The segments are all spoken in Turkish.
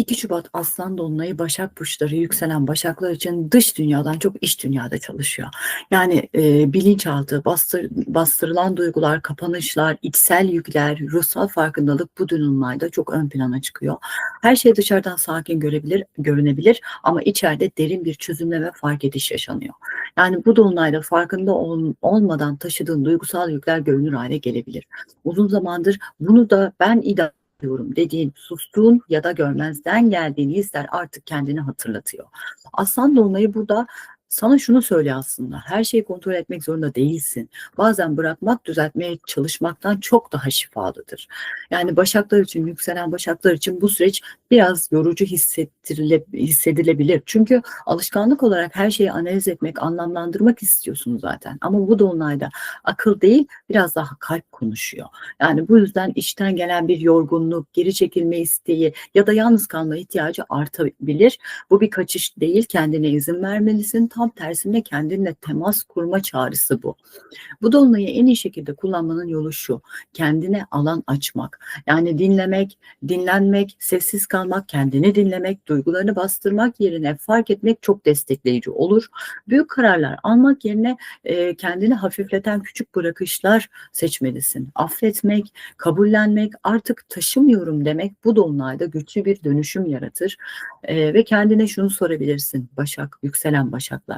2 Şubat Aslan Dolunay'ı Başak Burçları yükselen Başaklar için dış dünyadan çok iç dünyada çalışıyor. Yani e, bilinçaltı, bastır, bastırılan duygular, kapanışlar, içsel yükler, ruhsal farkındalık bu dolunayda çok ön plana çıkıyor. Her şey dışarıdan sakin görebilir, görünebilir ama içeride derin bir çözümle ve fark ediş yaşanıyor. Yani bu dolunayda farkında ol, olmadan taşıdığın duygusal yükler görünür hale gelebilir. Uzun zamandır bunu da ben idare diyorum dediğin, sustuğun ya da görmezden geldiğin hisler artık kendini hatırlatıyor. Aslan dolunayı burada sana şunu söylüyor aslında. Her şeyi kontrol etmek zorunda değilsin. Bazen bırakmak, düzeltmeye çalışmaktan çok daha şifalıdır. Yani başaklar için, yükselen başaklar için bu süreç biraz yorucu hissettirile, hissedilebilir. Çünkü alışkanlık olarak her şeyi analiz etmek, anlamlandırmak istiyorsun zaten. Ama bu dolunayda akıl değil, biraz daha kalp konuşuyor. Yani bu yüzden içten gelen bir yorgunluk, geri çekilme isteği ya da yalnız kalma ihtiyacı artabilir. Bu bir kaçış değil, kendine izin vermelisin. Tam tersinde kendinle temas kurma çağrısı bu. Bu dolunayı en iyi şekilde kullanmanın yolu şu. Kendine alan açmak. Yani dinlemek, dinlenmek, sessiz kalmak, kendini dinlemek, duygularını bastırmak yerine fark etmek çok destekleyici olur. Büyük kararlar almak yerine e, kendini hafifleten küçük bırakışlar seçmelisin. Affetmek, kabullenmek, artık taşımıyorum demek bu dolunayda güçlü bir dönüşüm yaratır. E, ve kendine şunu sorabilirsin Başak, yükselen Başaklar.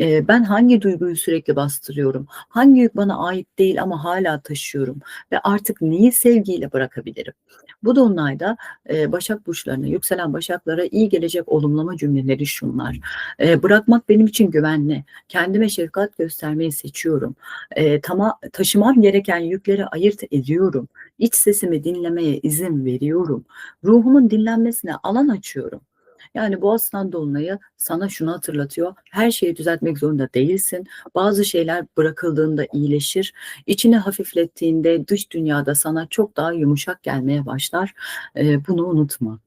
E, ben hangi duyguyu sürekli bastırıyorum? Hangi yük bana ait değil ama hala taşıyorum? Ve artık neyi sevgiyle bırakabilirim? Bu dolunayda e, Başak burçlarına, yükselen Başaklara iyi gelecek olumlama cümleleri şunlar. E, bırakmak benim için güvenli. Kendime şefkat göstermeyi seçiyorum. E, tama, taşımam gereken yükleri ayırt ediyorum. İç sesimi dinlemeye izin veriyorum. Ruhumun dinlenmesine alan açıyorum. Yani bu aslan dolunayı sana şunu hatırlatıyor. Her şeyi düzeltmek zorunda değilsin. Bazı şeyler bırakıldığında iyileşir. İçini hafiflettiğinde dış dünyada sana çok daha yumuşak gelmeye başlar. Bunu unutma.